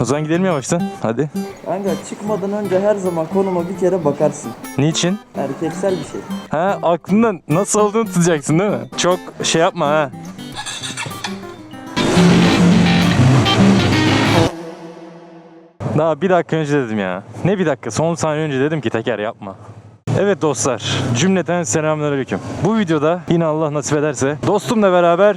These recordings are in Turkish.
O zaman gidelim yavaştan. Hadi. Kanka çıkmadan önce her zaman konuma bir kere bakarsın. Niçin? Erkeksel bir şey. Ha aklında nasıl olduğunu tutacaksın değil mi? Çok şey yapma ha. Daha bir dakika önce dedim ya. Ne bir dakika? Son saniye önce dedim ki teker yapma. Evet dostlar, cümleten selamünaleyküm. Bu videoda yine Allah nasip ederse dostumla beraber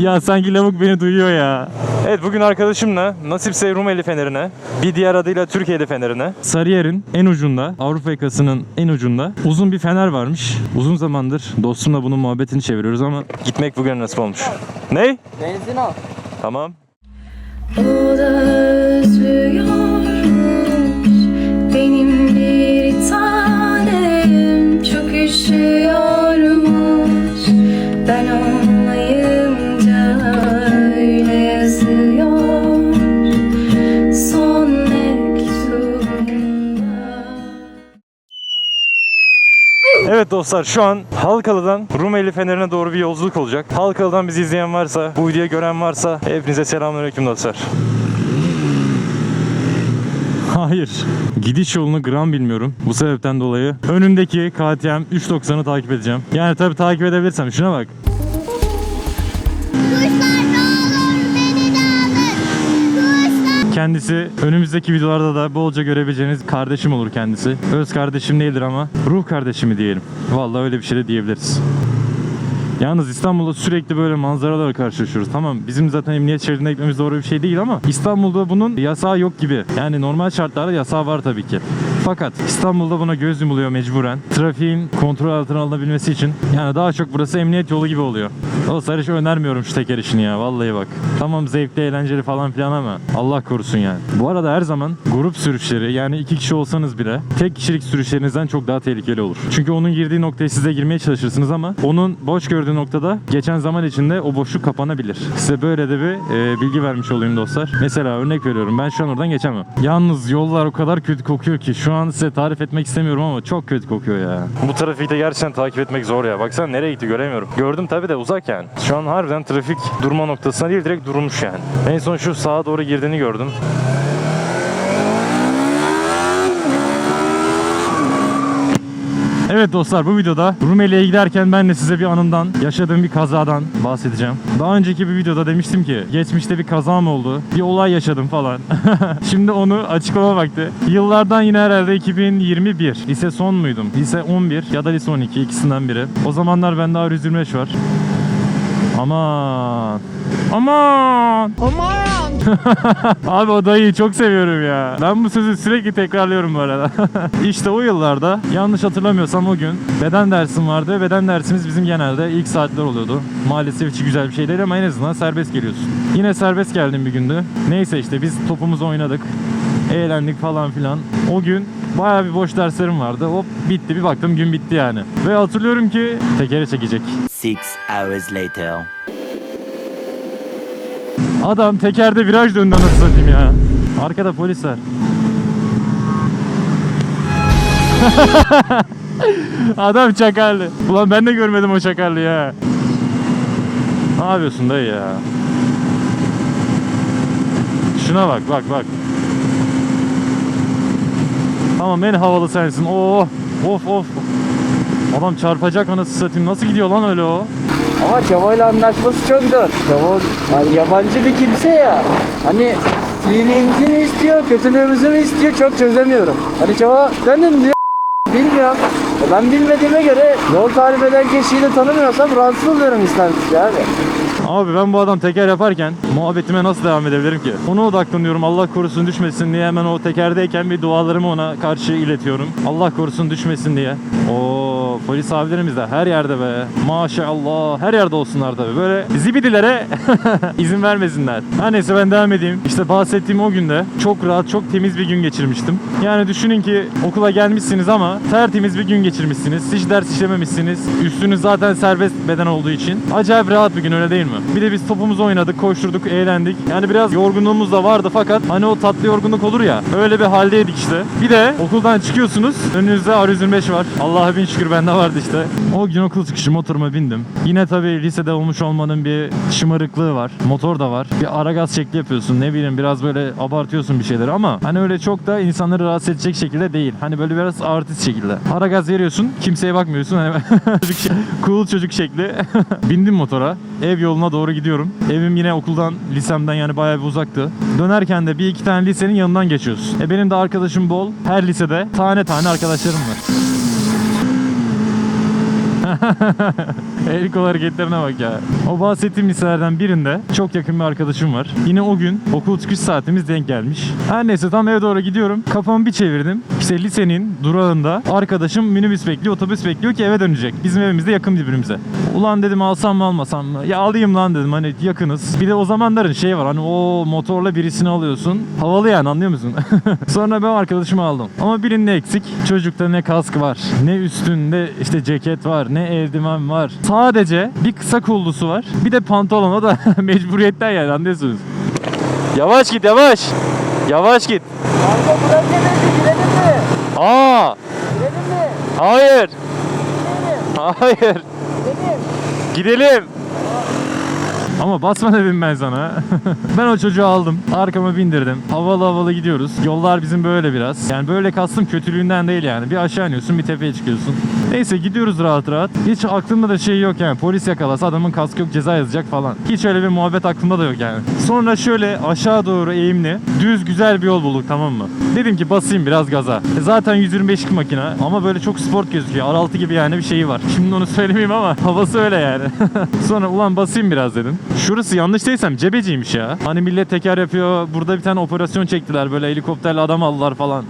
ya sanki lavuk beni duyuyor ya. Evet bugün arkadaşımla Nasipse Rumeli Feneri'ne, bir diğer adıyla Türkiye'li Feneri'ne, Sarıyer'in en ucunda, Avrupa yakasının en ucunda uzun bir fener varmış. Uzun zamandır dostumla bunun muhabbetini çeviriyoruz ama gitmek bugün nasip olmuş. Ne? Benzin al. Tamam. O da özlüyormuş dostlar şu an Halkalı'dan Rumeli Feneri'ne doğru bir yolculuk olacak. Halkalı'dan bizi izleyen varsa, bu videoyu gören varsa hepinize selamünaleyküm dostlar. Hayır. Gidiş yolunu gram bilmiyorum. Bu sebepten dolayı önündeki KTM 390'ı takip edeceğim. Yani tabii takip edebilirsem şuna bak. Kendisi önümüzdeki videolarda da bolca görebileceğiniz kardeşim olur kendisi. Öz kardeşim değildir ama ruh kardeşimi diyelim. Vallahi öyle bir şey de diyebiliriz. Yalnız İstanbul'da sürekli böyle manzaralarla karşılaşıyoruz. Tamam bizim zaten emniyet şeridine gitmemiz doğru bir şey değil ama İstanbul'da bunun yasağı yok gibi. Yani normal şartlarda yasağı var tabii ki. Fakat İstanbul'da buna göz yumuluyor mecburen. Trafiğin kontrol altına alınabilmesi için. Yani daha çok burası emniyet yolu gibi oluyor. Dostlar hiç önermiyorum şu teker işini ya vallahi bak. Tamam zevkli eğlenceli falan filan ama Allah korusun yani. Bu arada her zaman grup sürüşleri yani iki kişi olsanız bile tek kişilik sürüşlerinizden çok daha tehlikeli olur. Çünkü onun girdiği noktaya siz de girmeye çalışırsınız ama onun boş gördüğü noktada geçen zaman içinde o boşluk kapanabilir. Size böyle de bir e, bilgi vermiş olayım dostlar. Mesela örnek veriyorum ben şu an oradan geçemem. Yalnız yollar o kadar kötü kokuyor ki şu an size tarif etmek istemiyorum ama çok kötü kokuyor ya. Bu trafikte gerçekten takip etmek zor ya. Baksana nereye gitti göremiyorum. Gördüm tabi de uzak yani. Şu an harbiden trafik durma noktasına değil direkt durmuş yani. En son şu sağa doğru girdiğini gördüm. Evet dostlar bu videoda Rumeli'ye giderken ben de size bir anımdan, yaşadığım bir kazadan bahsedeceğim. Daha önceki bir videoda demiştim ki geçmişte bir kazam oldu, bir olay yaşadım falan. Şimdi onu açıklama vakti. Yıllardan yine herhalde 2021. Lise son muydum? Lise 11 ya da lise 12 ikisinden biri. O zamanlar bende R125 var. Aman. Aman. Abi o dayıyı çok seviyorum ya. Ben bu sözü sürekli tekrarlıyorum bu arada. işte o yıllarda yanlış hatırlamıyorsam o gün beden dersim vardı. Beden dersimiz bizim genelde ilk saatler oluyordu. Maalesef hiç güzel bir şey değil ama en azından serbest geliyorsun. Yine serbest geldim bir gündü. Neyse işte biz topumuzu oynadık. Eğlendik falan filan. O gün Bayağı bir boş derslerim vardı. Hop bitti bir baktım gün bitti yani. Ve hatırlıyorum ki tekere çekecek. Six hours later. Adam tekerde viraj döndü anasını satayım ya. Arkada polis var. Adam çakarlı. Ulan ben de görmedim o çakarlı ya. Ne yapıyorsun dayı ya? Şuna bak bak bak. Tamam en havalı sensin. Oo, of of. Adam çarpacak anasını satayım. Nasıl gidiyor lan öyle o? Ama Kevo ile anlaşması çok zor. Yani yabancı bir kimse ya. Hani iyiliğimizi mi istiyor, kötülüğümüzü mü istiyor çok çözemiyorum. Hani Kevo senin diyor bilmiyorum. E Ben bilmediğime göre yol tarif eden kişiyi de tanımıyorsam rahatsız oluyorum istemsiz abi. Abi ben bu adam teker yaparken muhabbetime nasıl devam edebilirim ki? Ona odaklanıyorum Allah korusun düşmesin diye hemen o tekerdeyken bir dualarımı ona karşı iletiyorum. Allah korusun düşmesin diye. Polis abilerimiz de her yerde be. Maşallah her yerde olsunlar tabii. Böyle zibidilere izin vermesinler. Her neyse ben devam edeyim. İşte bahsettiğim o günde çok rahat çok temiz bir gün geçirmiştim. Yani düşünün ki okula gelmişsiniz ama tertemiz bir gün geçirmişsiniz. Hiç ders işlememişsiniz. Üstünüz zaten serbest beden olduğu için. Acayip rahat bir gün öyle değil mi? Bir de biz topumuzu oynadık, koşturduk, eğlendik. Yani biraz yorgunluğumuz da vardı fakat hani o tatlı yorgunluk olur ya. Öyle bir haldeydik işte. Bir de okuldan çıkıyorsunuz. Önünüzde R125 var. Allah'a bin şükür ben Bende vardı işte. O gün okul çıkışı motoruma bindim. Yine tabii lisede olmuş olmanın bir şımarıklığı var. Motor da var. Bir ara gaz şekli yapıyorsun. Ne bileyim biraz böyle abartıyorsun bir şeyleri ama hani öyle çok da insanları rahatsız edecek şekilde değil. Hani böyle biraz artist şekilde. Ara gaz veriyorsun. Kimseye bakmıyorsun. Hani şey- cool çocuk şekli. Bindim motora. Ev yoluna doğru gidiyorum. Evim yine okuldan, lisemden yani bayağı bir uzaktı. Dönerken de bir iki tane lisenin yanından geçiyoruz. E benim de arkadaşım bol. Her lisede tane tane arkadaşlarım var. El kol hareketlerine bak ya. O bahsettiğim liselerden birinde çok yakın bir arkadaşım var. Yine o gün okul çıkış saatimiz denk gelmiş. Her neyse tam eve doğru gidiyorum. Kafamı bir çevirdim. İşte lisenin durağında arkadaşım minibüs bekliyor, otobüs bekliyor ki eve dönecek. Bizim evimiz de yakın birbirimize. Ulan dedim alsam mı almasam mı? Ya alayım lan dedim hani yakınız. Bir de o zamanların şey var hani o motorla birisini alıyorsun. Havalı yani anlıyor musun? Sonra ben arkadaşımı aldım. Ama birinin eksik. Çocukta ne kask var, ne üstünde işte ceket var, ne eldiven var. Sadece bir kısa kollusu var. Bir de pantolon o da mecburiyetten yani anlıyorsunuz. Yavaş git yavaş. Yavaş git. Kanka bırak beni girelim mi? Aa! Girelim mi? Hayır. Girelim. Hayır. Girelim. Gidelim. Ama basma dedim ben sana. ben o çocuğu aldım. Arkama bindirdim. Havalı havalı gidiyoruz. Yollar bizim böyle biraz. Yani böyle kastım kötülüğünden değil yani. Bir aşağı iniyorsun bir tepeye çıkıyorsun. Neyse gidiyoruz rahat rahat. Hiç aklımda da şey yok yani. Polis yakalasa adamın kaskı yok ceza yazacak falan. Hiç öyle bir muhabbet aklımda da yok yani. Sonra şöyle aşağı doğru eğimli düz güzel bir yol bulduk tamam mı? Dedim ki basayım biraz gaza. E zaten 125'lik makine ama böyle çok sport gözüküyor. R6 gibi yani bir şeyi var. Şimdi onu söylemeyeyim ama havası öyle yani. Sonra ulan basayım biraz dedim. Şurası yanlış değilsem cebeciymiş ya. Hani millet teker yapıyor. Burada bir tane operasyon çektiler. Böyle helikopterle adam aldılar falan.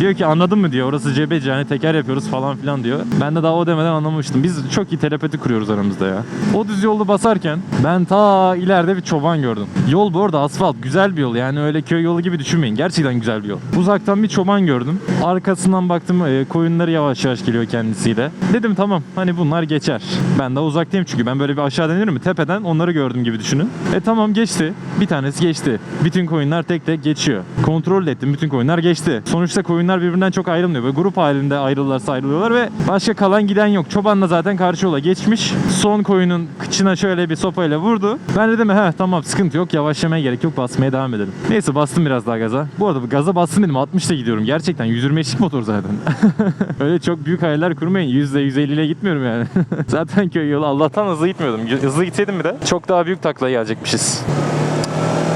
Diyor ki anladın mı diyor orası cebeci hani teker yapıyoruz falan filan diyor. Ben de daha o demeden anlamamıştım. Biz çok iyi telepati kuruyoruz aramızda ya. O düz yolda basarken ben ta ileride bir çoban gördüm. Yol bu arada asfalt güzel bir yol yani öyle köy yolu gibi düşünmeyin. Gerçekten güzel bir yol. Uzaktan bir çoban gördüm. Arkasından baktım e, koyunları yavaş yavaş geliyor kendisiyle. Dedim tamam hani bunlar geçer. Ben daha uzaktayım çünkü ben böyle bir aşağı denir mi? Tepeden onları gördüm gibi düşünün. E tamam geçti. Bir tanesi geçti. Bütün koyunlar tek tek geçiyor. Kontrol ettim bütün koyunlar geçti. Sonuçta koyunlar birbirinden çok ayrılmıyor. Böyle grup halinde ayrılırlarsa ayrılıyorlar ve başka kalan giden yok. Çoban da zaten karşı yola geçmiş. Son koyunun kıçına şöyle bir sopayla vurdu. Ben dedim he tamam sıkıntı yok yavaşlamaya gerek yok basmaya devam edelim. Neyse bastım biraz daha gaza. Bu arada gaza bastım dedim 60'ta gidiyorum. Gerçekten 125'lik motor zaten. Öyle çok büyük hayaller kurmayın. %150 ile gitmiyorum yani. zaten köy yolu Allah'tan hızlı gitmiyordum. Hızlı gitseydim bir de çok daha büyük taklaya gelecekmişiz.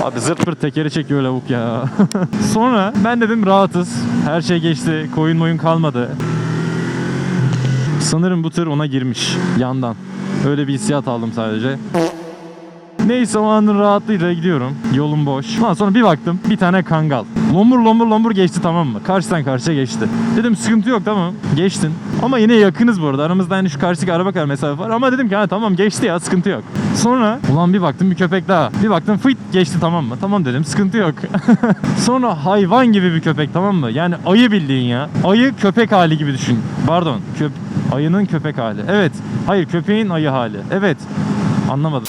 Abi zırt pırt tekeri çekiyor lavuk ya. Sonra ben dedim rahatız. Her şey geçti. Koyun moyun kalmadı. Sanırım bu tır ona girmiş yandan. Öyle bir hissiyat aldım sadece. Neyse o anın rahatlığıyla gidiyorum. Yolum boş. Ondan sonra bir baktım bir tane kangal. Lombur lombur lombur geçti tamam mı? Karşıdan karşıya geçti. Dedim sıkıntı yok tamam geçtin. Ama yine yakınız bu arada. Aramızda hani şu karşıdaki araba kadar mesafe var. Ama dedim ki ha tamam geçti ya sıkıntı yok. Sonra ulan bir baktım bir köpek daha. Bir baktım fıt geçti tamam mı? Tamam dedim sıkıntı yok. Sonra hayvan gibi bir köpek tamam mı? Yani ayı bildiğin ya. Ayı köpek hali gibi düşün. Pardon. Köp ayının köpek hali. Evet. Hayır köpeğin ayı hali. Evet. Anlamadım.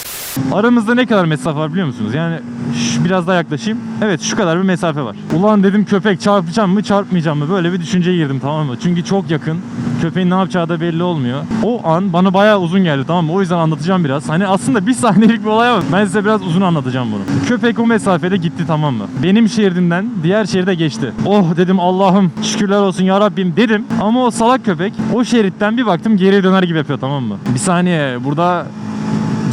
Aramızda ne kadar mesafe var biliyor musunuz? Yani şu, biraz daha yaklaşayım. Evet şu kadar bir mesafe var. Ulan dedim köpek çarpacağım mı çarpmayacağım mı? Böyle bir düşünceye girdim tamam mı? Çünkü çok yakın. Köpeğin ne yapacağı da belli olmuyor. O an bana bayağı uzun geldi tamam mı? O yüzden anlatacağım biraz. Hani aslında bir saniyelik bir olay ama ben size biraz uzun anlatacağım bunu. Köpek o mesafede gitti tamam mı? Benim şeridimden diğer şeride geçti. Oh dedim Allah'ım şükürler olsun ya Rabbim dedim. Ama o salak köpek o şeritten bir baktım geriye döner gibi yapıyor tamam mı? Bir saniye burada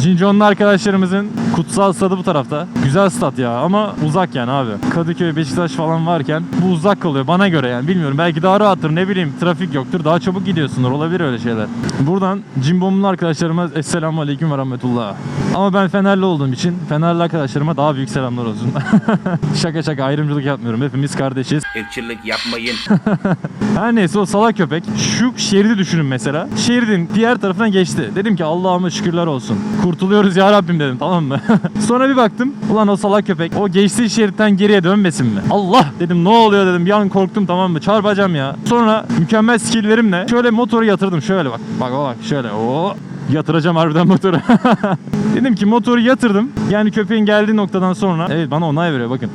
Cinconlu arkadaşlarımızın kutsal stadı bu tarafta. Güzel stat ya ama uzak yani abi. Kadıköy, Beşiktaş falan varken bu uzak kalıyor bana göre yani bilmiyorum. Belki daha rahattır ne bileyim trafik yoktur daha çabuk gidiyorsundur olabilir öyle şeyler. Buradan Cimbomlu arkadaşlarıma Esselamu Aleyküm ve Rahmetullah. Ama ben Fenerli olduğum için Fenerli arkadaşlarıma daha büyük selamlar olsun. şaka şaka ayrımcılık yapmıyorum hepimiz kardeşiz. Irkçılık yapmayın. Her neyse o salak köpek şu şeridi düşünün mesela. Şeridin diğer tarafına geçti. Dedim ki Allah'ıma şükürler olsun. Kurtuluyoruz ya Rabbim dedim tamam mı? Sonra bir baktım. Ulan o salak köpek o geçtiği şeritten geriye dönmesin mi? Allah dedim ne oluyor dedim. Bir an korktum tamam mı? Çarpacağım ya. Sonra mükemmel skilllerimle şöyle motoru yatırdım. Şöyle bak. Bak bak şöyle. Oo. Yatıracağım harbiden motoru. Dedim ki motoru yatırdım. Yani köpeğin geldiği noktadan sonra evet bana onay veriyor bakın.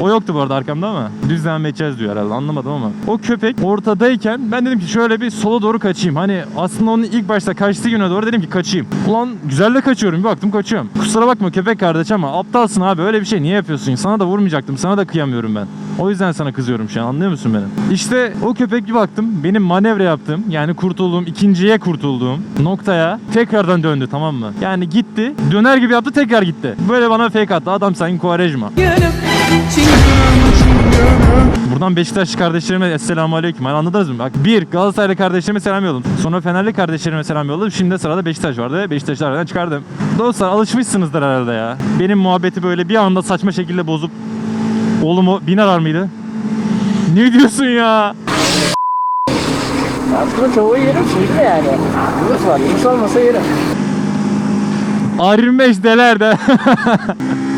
O yoktu bu arada arkamda ama düz devam edeceğiz diyor herhalde anlamadım ama. O köpek ortadayken ben dedim ki şöyle bir sola doğru kaçayım. Hani aslında onun ilk başta kaçtığı güne doğru dedim ki kaçayım. Ulan güzel de kaçıyorum bir baktım kaçıyorum. Kusura bakma köpek kardeş ama aptalsın abi öyle bir şey niye yapıyorsun? Sana da vurmayacaktım sana da kıyamıyorum ben. O yüzden sana kızıyorum şu an anlıyor musun beni? İşte o köpek bir baktım benim manevra yaptığım yani kurtulduğum ikinciye kurtulduğum noktaya tekrardan döndü tamam mı? Yani gitti döner gibi yaptı tekrar gitti. Böyle bana fake attı adam sanki Kuvarejma. Buradan Beşiktaşlı kardeşlerime Esselamu Aleyküm. Hani anladınız mı? Bak bir Galatasaraylı kardeşlerime selam yolladım. Sonra Fenerli kardeşlerime selam yolladım. Şimdi sırada Beşiktaş vardı. Beşiktaş'ı aradan çıkardım. Dostlar alışmışsınızdır herhalde ya. Benim muhabbeti böyle bir anda saçma şekilde bozup oğlumu bin arar mıydı? Ne diyorsun ya? Aslında tavuğu yerim şimdi yani. Yunus var. Yunus olmasa yerim. R25 deler de.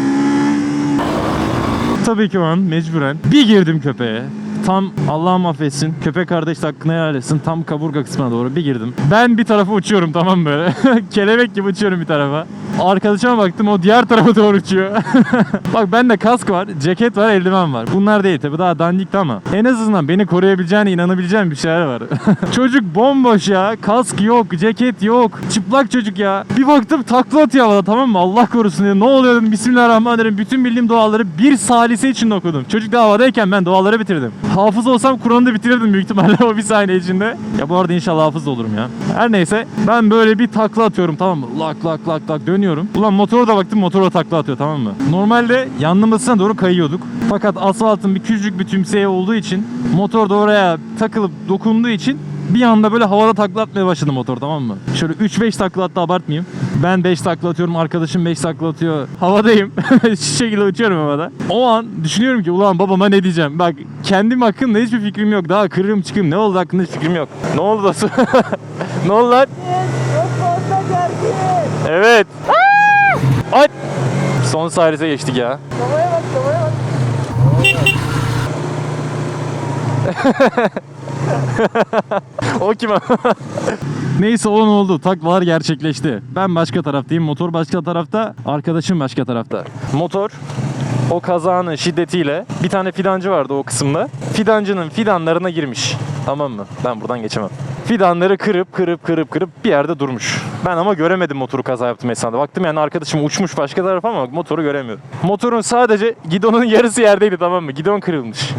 Tabii ki o an mecburen bir girdim köpeğe. Tam Allah'ım affetsin. Köpek kardeş de hakkını helal etsin. Tam kaburga kısmına doğru bir girdim. Ben bir tarafa uçuyorum tamam böyle. Kelebek gibi uçuyorum bir tarafa. Arkadaşıma baktım o diğer tarafa doğru uçuyor. Bak bende kask var, ceket var, eldiven var. Bunlar değil tabi daha dandikti ama. En azından beni koruyabileceğine inanabileceğim bir şeyler var. çocuk bomboş ya. Kask yok, ceket yok. Çıplak çocuk ya. Bir baktım takla atıyor havada tamam mı? Allah korusun diye. Ne oluyor dedim. Bismillahirrahmanirrahim. Bütün bildiğim duaları bir salise için okudum. Çocuk da havadayken ben duaları bitirdim. Hafız olsam Kur'an'ı da bitirirdim büyük ihtimalle o bir saniye içinde. Ya bu arada inşallah hafız olurum ya. Her neyse ben böyle bir takla atıyorum tamam mı? Lak lak lak lak dönüyorum. Ulan motora da baktım motora takla atıyor tamam mı? Normalde yanlamasına doğru kayıyorduk. Fakat asfaltın bir küçücük bir tümseyi olduğu için motor da oraya takılıp dokunduğu için bir anda böyle havada takla atmaya başladı motor tamam mı? Şöyle 3-5 takla attı abartmayayım. Ben 5 takla atıyorum, arkadaşım 5 takla atıyor. Havadayım. Şu şekilde uçuyorum havada. O an düşünüyorum ki ulan babama ne diyeceğim? Bak kendim hakkında hiçbir fikrim yok. Daha kırığım çıkayım. Ne oldu hakkında hiç fikrim yok. Ne oldu dostum? ne oldu lan? Evet. Ay! Son salise geçtik ya. o kim? Neyse olan oldu. Taklalar gerçekleşti. Ben başka taraftayım. Motor başka tarafta. Arkadaşım başka tarafta. Motor o kazanın şiddetiyle bir tane fidancı vardı o kısımda. Fidancının fidanlarına girmiş. Tamam mı? Ben buradan geçemem. Fidanları kırıp kırıp kırıp kırıp bir yerde durmuş. Ben ama göremedim motoru kaza yaptım esnada. Baktım yani arkadaşım uçmuş başka tarafa ama motoru göremiyorum. Motorun sadece gidonun yarısı yerdeydi tamam mı? Gidon kırılmış.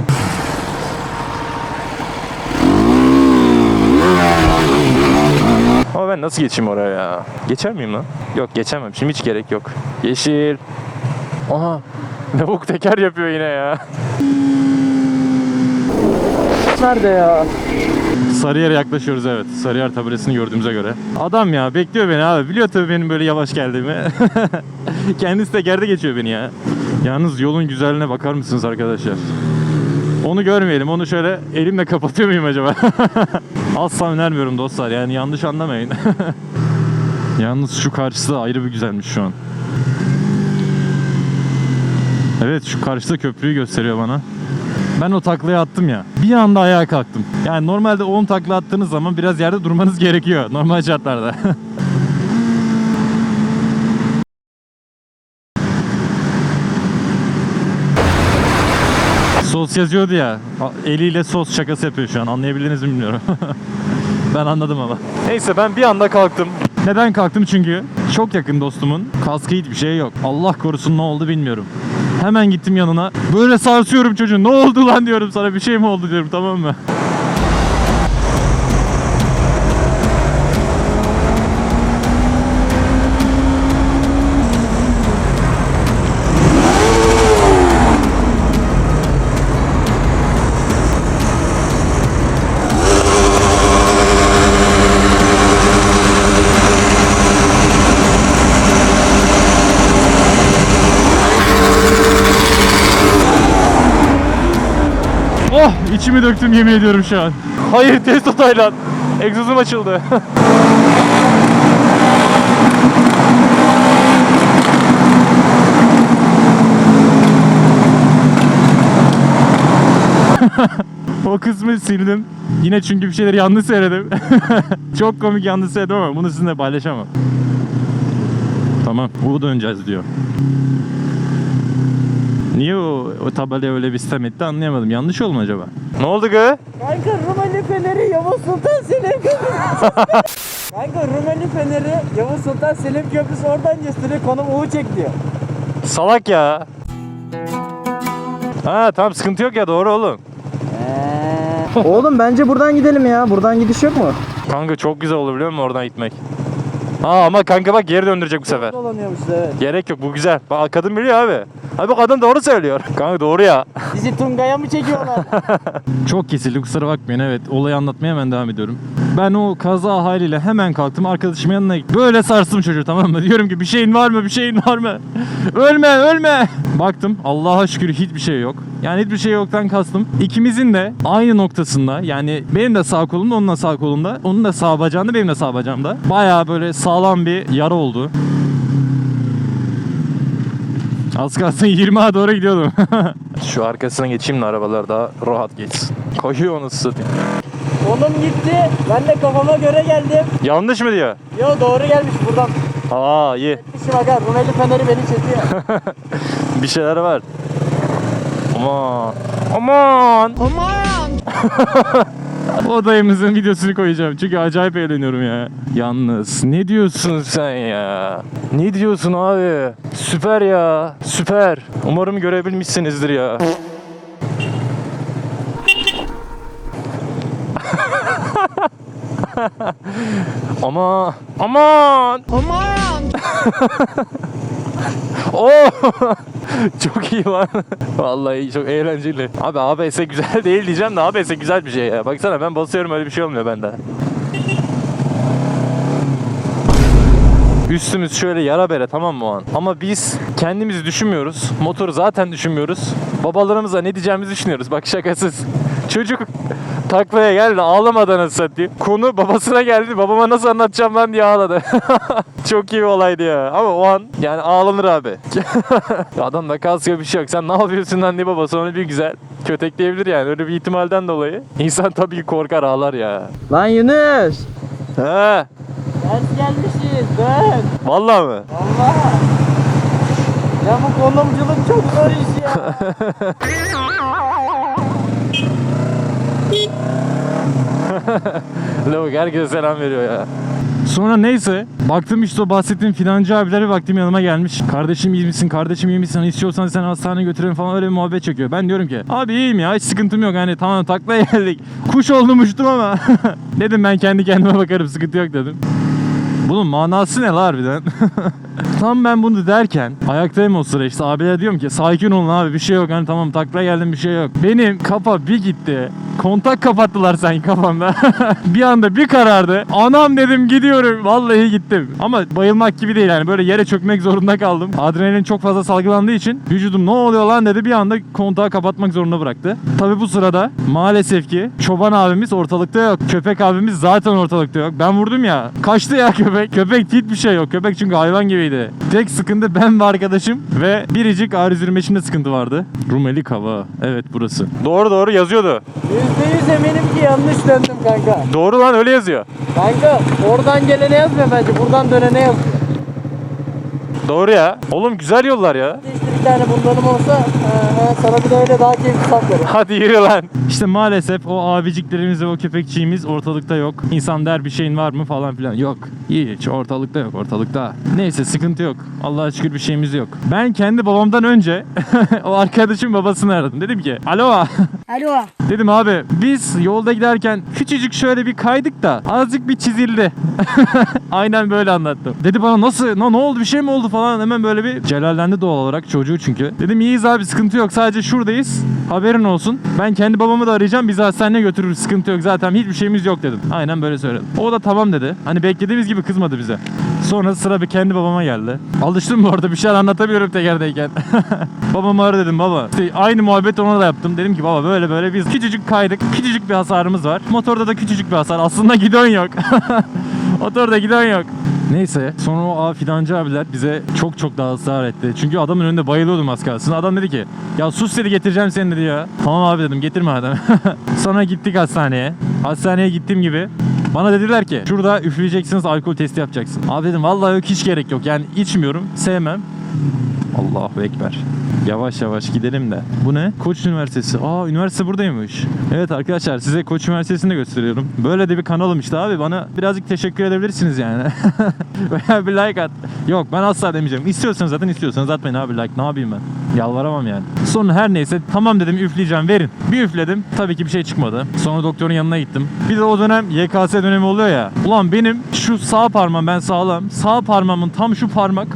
Ama ben nasıl geçeyim oraya ya? Geçer miyim lan? Yok geçemem. Şimdi hiç gerek yok. Yeşil. Aha. Lavuk teker yapıyor yine ya. Nerede ya? Sarıyer'e yaklaşıyoruz evet. Sarıyer tabelasını gördüğümüze göre. Adam ya bekliyor beni abi. Biliyor tabii benim böyle yavaş geldiğimi. Kendisi de gerde geçiyor beni ya. Yalnız yolun güzelliğine bakar mısınız arkadaşlar? Onu görmeyelim. Onu şöyle elimle kapatıyor muyum acaba? Asla önermiyorum dostlar. Yani yanlış anlamayın. Yalnız şu karşısı ayrı bir güzelmiş şu an. Evet şu karşıda köprüyü gösteriyor bana. Ben o taklaya attım ya. Bir anda ayağa kalktım. Yani normalde 10 takla attığınız zaman biraz yerde durmanız gerekiyor. Normal şartlarda. sos yazıyordu ya. Eliyle sos şakası yapıyor şu an. Anlayabildiniz mi bilmiyorum. ben anladım ama. Neyse ben bir anda kalktım. Neden kalktım? Çünkü çok yakın dostumun kaskı hiçbir şey yok. Allah korusun ne oldu bilmiyorum. Hemen gittim yanına. Böyle sarsıyorum çocuğu. Ne oldu lan diyorum sana bir şey mi oldu diyorum tamam mı? Oh içimi döktüm yemin ediyorum şu an. Hayır testo Tayland. Egzozum açıldı. o kısmı sildim. Yine çünkü bir şeyleri yanlış söyledim. Çok komik yanlış söyledim ama bunu sizinle paylaşamam. Tamam, U döneceğiz diyor. Niye o, o tabelaya öyle bir sistem etti anlayamadım. Yanlış oldu mu acaba? Ne oldu gı? Kanka Rumeli Feneri Yavuz Sultan Selim Köprüsü. Kanka Rumeli Feneri Yavuz Sultan Selim Köprüsü oradan gösteriyor konum U çek diyor. Salak ya. Ha tamam sıkıntı yok ya doğru oğlum. Oğlum bence buradan gidelim ya. Buradan gidiş yok mu? Kanka çok güzel olur biliyor musun oradan gitmek? Aa ama kanka bak geri döndürecek bu sefer. Dolanıyormuş evet. Gerek yok bu güzel. Bak kadın biliyor abi. Abi bu kadın doğru söylüyor. Kanka doğru ya. Bizi Tunga'ya mı çekiyorlar? Çok kesildi kusura bakmayın evet. Olayı anlatmaya hemen devam ediyorum. Ben o kaza haliyle hemen kalktım arkadaşımın yanına gittim. Böyle sarstım çocuğu tamam mı? Diyorum ki bir şeyin var mı bir şeyin var mı? ölme ölme. Baktım Allah'a şükür hiçbir şey yok. Yani hiçbir şey yoktan kastım. İkimizin de aynı noktasında yani benim de sağ kolumda onun da sağ kolumda. Onun da sağ bacağında benim de sağ bacağımda. Baya böyle sağlam bir yara oldu. Az kalsın 20'a doğru gidiyordum. Şu arkasına geçeyim de arabalar daha rahat geçsin. Koyuyor onu satayım. Konum gitti. Ben de kafama göre geldim. Yanlış mı diyor? Yo doğru gelmiş buradan. Aa iyi. İşim aga Rumeli Feneri beni çekiyor. Bir şeyler var. Aman. Aman. Aman. o dayımızın videosunu koyacağım. Çünkü acayip eğleniyorum ya. Yalnız ne diyorsun sen ya? Ne diyorsun abi? Süper ya. Süper. Umarım görebilmişsinizdir ya. Ama aman aman Oo! çok iyi lan. Vallahi çok eğlenceli. Abi ABS güzel değil diyeceğim de ABS güzel bir şey ya. Baksana ben basıyorum öyle bir şey olmuyor bende. Üstümüz şöyle yara bere tamam mı o an? Ama biz kendimizi düşünmüyoruz. Motoru zaten düşünmüyoruz. Babalarımıza ne diyeceğimizi düşünüyoruz. Bak şakasız. Çocuk taklaya geldi ağlamadan satayım. Konu babasına geldi. Babama nasıl anlatacağım ben diye ağladı. Çok iyi bir olaydı ya. Ama o an yani ağlanır abi. Adamda kaskı bir şey yok. Sen ne yapıyorsun lan diye babası onu bir güzel kötekleyebilir yani. Öyle bir ihtimalden dolayı. İnsan tabii korkar ağlar ya. Lan Yunus. He. Ters gelmişiz dön. Vallahi mı? Allah. Ya bu konumculuk çok zor iş ya. Lavuk herkese selam veriyor ya. Sonra neyse baktım işte o bahsettiğim filancı abiler baktım yanıma gelmiş. Kardeşim iyi misin? Kardeşim iyi misin? Hani istiyorsan seni hastaneye götürelim falan öyle bir muhabbet çekiyor. Ben diyorum ki abi iyiyim ya hiç sıkıntım yok. Hani tamam taklaya geldik. Kuş oldum uçtum ama. dedim ben kendi kendime bakarım sıkıntı yok dedim. Bunun manası ne la harbiden? Tam ben bunu derken ayaktayım o sıra işte abiler diyorum ki sakin olun abi bir şey yok hani tamam takla geldim bir şey yok. Benim kafa bir gitti. Kontak kapattılar sanki kafamda. bir anda bir karardı. Anam dedim gidiyorum. Vallahi gittim. Ama bayılmak gibi değil yani böyle yere çökmek zorunda kaldım. Adrenalin çok fazla salgılandığı için vücudum ne oluyor lan dedi bir anda kontağı kapatmak zorunda bıraktı. Tabi bu sırada maalesef ki çoban abimiz ortalıkta yok. Köpek abimiz zaten ortalıkta yok. Ben vurdum ya. Kaçtı ya köpek. Köpek hiçbir şey yok. Köpek çünkü hayvan gibiydi. Tek sıkıntı ben ve arkadaşım ve biricik R125'inde sıkıntı vardı. Rumeli Kava. Evet burası. Doğru doğru yazıyordu. Yüzde yüz eminim ki yanlış döndüm kanka. Doğru lan öyle yazıyor. Kanka oradan gelene yazmıyor bence. Buradan dönene yazıyor. Doğru ya. Oğlum güzel yollar ya. İşte bir tane bundanım olsa he, sana bir de öyle daha keyifli saplarım. Hadi yürü lan. İşte maalesef o abiciklerimiz ve o köpekçiğimiz ortalıkta yok. İnsan der bir şeyin var mı falan filan. Yok. Hiç ortalıkta yok ortalıkta. Neyse sıkıntı yok. Allah'a şükür bir şeyimiz yok. Ben kendi babamdan önce o arkadaşım babasını aradım. Dedim ki alo. Alo. Dedim abi biz yolda giderken küçücük şöyle bir kaydık da azıcık bir çizildi. Aynen böyle anlattım. Dedi bana nasıl ne, ne oldu bir şey mi oldu falan hemen böyle bir celallendi doğal olarak çocuğu çünkü. Dedim iyiyiz abi sıkıntı yok sadece şuradayız haberin olsun. Ben kendi babamı da arayacağım bizi hastaneye götürürüz sıkıntı yok zaten hiçbir şeyimiz yok dedim. Aynen böyle söyledim. O da tamam dedi. Hani beklediğimiz gibi kızmadı bize. Sonra sıra bir kendi babama geldi. Alıştım bu arada bir şeyler anlatamıyorum tekerdeyken. Babamı ara dedim baba. İşte aynı muhabbet ona da yaptım. Dedim ki baba böyle böyle biz küçücük kaydık. Küçücük bir hasarımız var. Motorda da küçücük bir hasar. Aslında gidon yok. Motorda gidon yok. Neyse sonra o abi fidancı abiler bize çok çok daha ısrar etti. Çünkü adamın önünde bayılıyordum az kalsın. Adam dedi ki ya sus dedi getireceğim seni dedi ya. Tamam abi dedim getirme adam. sonra gittik hastaneye. Hastaneye gittiğim gibi bana dediler ki şurada üfleyeceksiniz alkol testi yapacaksın. Abi dedim vallahi yok hiç gerek yok. Yani içmiyorum sevmem. Allahu Ekber. Yavaş yavaş gidelim de. Bu ne? Koç Üniversitesi. Aa üniversite buradaymış. Evet arkadaşlar size Koç Üniversitesi'ni gösteriyorum. Böyle de bir kanalım işte abi. Bana birazcık teşekkür edebilirsiniz yani. Veya bir like at. Yok ben asla demeyeceğim. İstiyorsanız zaten istiyorsanız atmayın abi like. Ne yapayım ben? Yalvaramam yani. Sonra her neyse tamam dedim üfleyeceğim verin. Bir üfledim. Tabii ki bir şey çıkmadı. Sonra doktorun yanına gittim. Bir de o dönem YKS dönemi oluyor ya. Ulan benim şu sağ parmağım ben sağlam. Sağ parmağımın tam şu parmak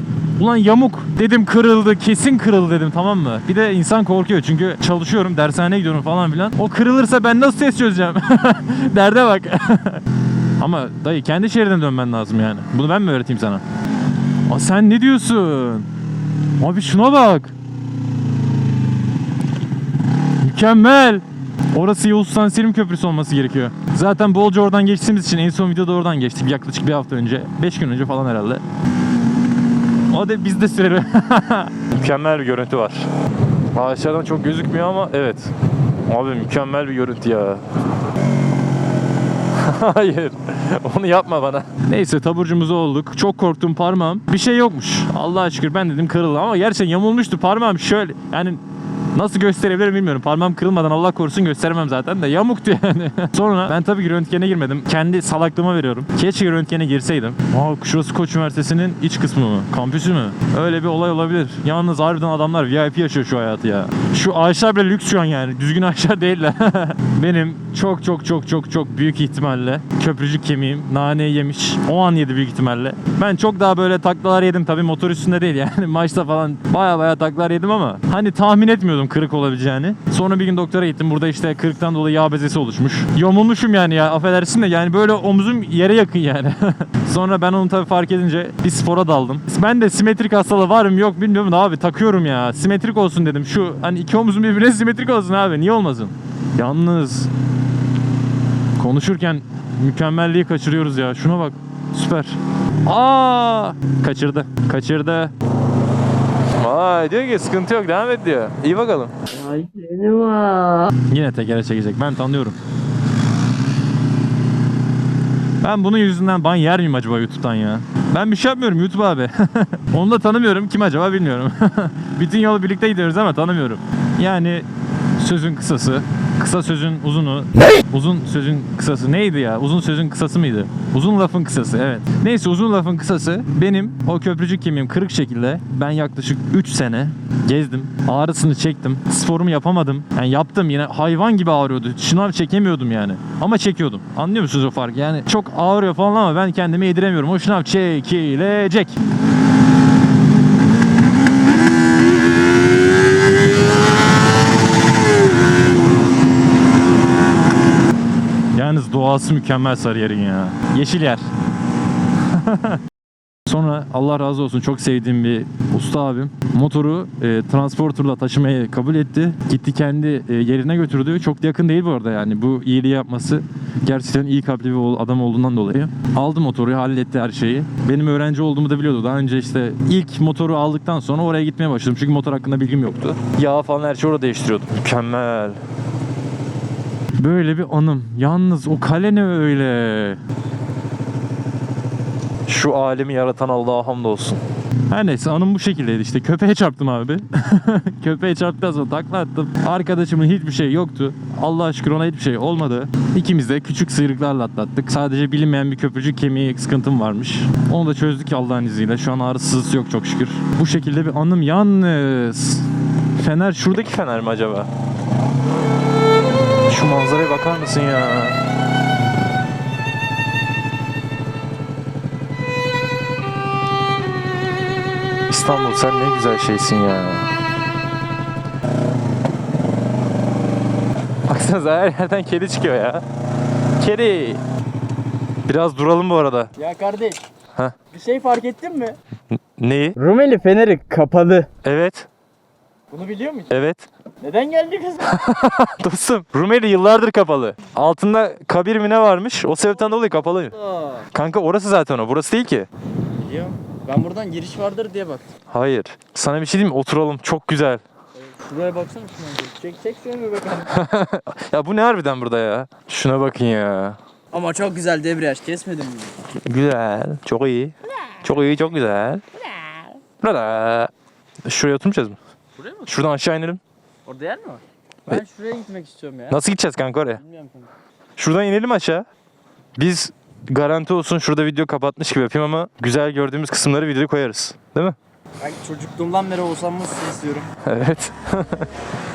Ulan yamuk dedim kırıldı kesin kırıldı dedim tamam mı? Bir de insan korkuyor çünkü çalışıyorum dershaneye gidiyorum falan filan. O kırılırsa ben nasıl test çözeceğim? Derde bak. Ama dayı kendi şehrine dönmen lazım yani. Bunu ben mi öğreteyim sana? Aa sen ne diyorsun? Abi şuna bak. Mükemmel. Orası Yavuz Sultan Selim Köprüsü olması gerekiyor. Zaten bolca oradan geçtiğimiz için en son videoda oradan geçtik yaklaşık bir hafta önce. 5 gün önce falan herhalde. O da bizde sürelim. mükemmel bir görüntü var. Aşağıdan çok gözükmüyor ama evet. Abi mükemmel bir görüntü ya. Hayır. Onu yapma bana. Neyse taburcumuz olduk. Çok korktum parmağım. Bir şey yokmuş. Allah'a şükür ben dedim kırıldı ama gerçekten yamulmuştu parmağım şöyle. Yani Nasıl gösterebilirim bilmiyorum. Parmağım kırılmadan Allah korusun gösteremem zaten de yamuktu yani. Sonra ben tabii ki röntgene girmedim. Kendi salaklığıma veriyorum. Keşke röntgene girseydim. Aa şurası Koç Üniversitesi'nin iç kısmı mı? Kampüsü mü? Öyle bir olay olabilir. Yalnız harbiden adamlar VIP yaşıyor şu hayatı ya. Şu ağaçlar bile lüks şu an yani. Düzgün ağaçlar değiller. Benim çok çok çok çok çok büyük ihtimalle köprücük kemiğim naneyi yemiş. O an yedi büyük ihtimalle. Ben çok daha böyle taklalar yedim tabii motor üstünde değil yani. Maçta falan baya baya taklalar yedim ama hani tahmin etmiyordum kırık olabileceğini. Sonra bir gün doktora gittim. Burada işte kırıktan dolayı yağ bezesi oluşmuş. Yamulmuşum yani ya affedersin de yani böyle omzum yere yakın yani. Sonra ben onu tabii fark edince bir spora daldım. Ben de simetrik hastalığı var mı yok bilmiyorum da abi takıyorum ya. Simetrik olsun dedim. Şu hani iki omzum birbirine simetrik olsun abi. Niye olmasın? Yalnız konuşurken mükemmelliği kaçırıyoruz ya. Şuna bak. Süper. Aa! Kaçırdı. Kaçırdı. Vay diyor ki sıkıntı yok devam et diyor. İyi bakalım. Ay seni var. Yine tekere çekecek. Ben tanıyorum. Ben bunun yüzünden ban yer miyim acaba YouTube'dan ya? Ben bir şey yapmıyorum YouTube abi. Onu da tanımıyorum. Kim acaba bilmiyorum. Bütün yolu birlikte gidiyoruz ama tanımıyorum. Yani sözün kısası, kısa sözün uzunu. Uzun sözün kısası neydi ya? Uzun sözün kısası mıydı? Uzun lafın kısası evet. Neyse uzun lafın kısası benim o köprücük kemiğim kırık şekilde ben yaklaşık 3 sene gezdim. Ağrısını çektim. Sporumu yapamadım. Yani yaptım yine hayvan gibi ağrıyordu. Şınav çekemiyordum yani. Ama çekiyordum. Anlıyor musunuz o farkı? Yani çok ağrıyor falan ama ben kendimi yediremiyorum. O şınav çekilecek. Yalnız doğası mükemmel Sarıyer'in ya. Yeşil yer. Sonra Allah razı olsun çok sevdiğim bir usta abim motoru e, transporterla taşımayı kabul etti. Gitti kendi e, yerine götürdü. Çok da yakın değil bu arada yani bu iyiliği yapması gerçekten iyi kalpli bir adam olduğundan dolayı. Aldı motoru halletti her şeyi. Benim öğrenci olduğumu da biliyordu. Daha önce işte ilk motoru aldıktan sonra oraya gitmeye başladım. Çünkü motor hakkında bilgim yoktu. Yağ falan her şeyi orada değiştiriyordum. Mükemmel. Böyle bir anım. Yalnız o kale ne öyle? Şu alemi yaratan Allah'a hamdolsun. Her neyse anım bu şekildeydi işte. Köpeğe çarptım abi. Köpeğe çarptıktan sonra takla attım. Arkadaşımın hiçbir şey yoktu. Allah'a şükür ona hiçbir şey olmadı. İkimiz de küçük sıyrıklarla atlattık. Sadece bilinmeyen bir köprücük kemiği sıkıntım varmış. Onu da çözdük Allah'ın izniyle. Şu an ağrısız yok çok şükür. Bu şekilde bir anım yalnız. Fener şuradaki fener mi acaba? Şu manzaraya bakar mısın ya? İstanbul sen ne güzel şeysin ya. Baksanıza her yerden kedi çıkıyor ya. Kedi. Biraz duralım bu arada. Ya kardeş. Heh. Bir şey fark ettin mi? Neyi? Rumeli Feneri kapalı. Evet. Bunu biliyor musun? Evet. Neden geldi kız? Dostum Rumeli yıllardır kapalı. Altında kabir mi ne varmış? O sebepten dolayı kapalı. Kanka orası zaten o. Burası değil ki. Biliyorum. Ben buradan giriş vardır diye baktım. Hayır. Sana bir şey diyeyim mi? Oturalım. Çok güzel. Şuraya baksana şuna. Çek çek seni bir bakalım. Ya bu ne harbiden burada ya? Şuna bakın ya. Ama çok güzel debriyaj kesmedim mi? Güzel. Çok iyi. Çok iyi, çok güzel. Burada. Şuraya oturmayacağız mı? Buraya mı? Şuradan aşağı inelim. Orada yer mi var? Ben şuraya gitmek istiyorum ya. Nasıl gideceğiz kanka oraya? Bilmiyorum kanka. Şuradan inelim aşağı. Biz garanti olsun şurada video kapatmış gibi yapayım ama güzel gördüğümüz kısımları video koyarız. Değil mi? Ben çocukluğumdan beri olsam nasıl istiyorum. Evet.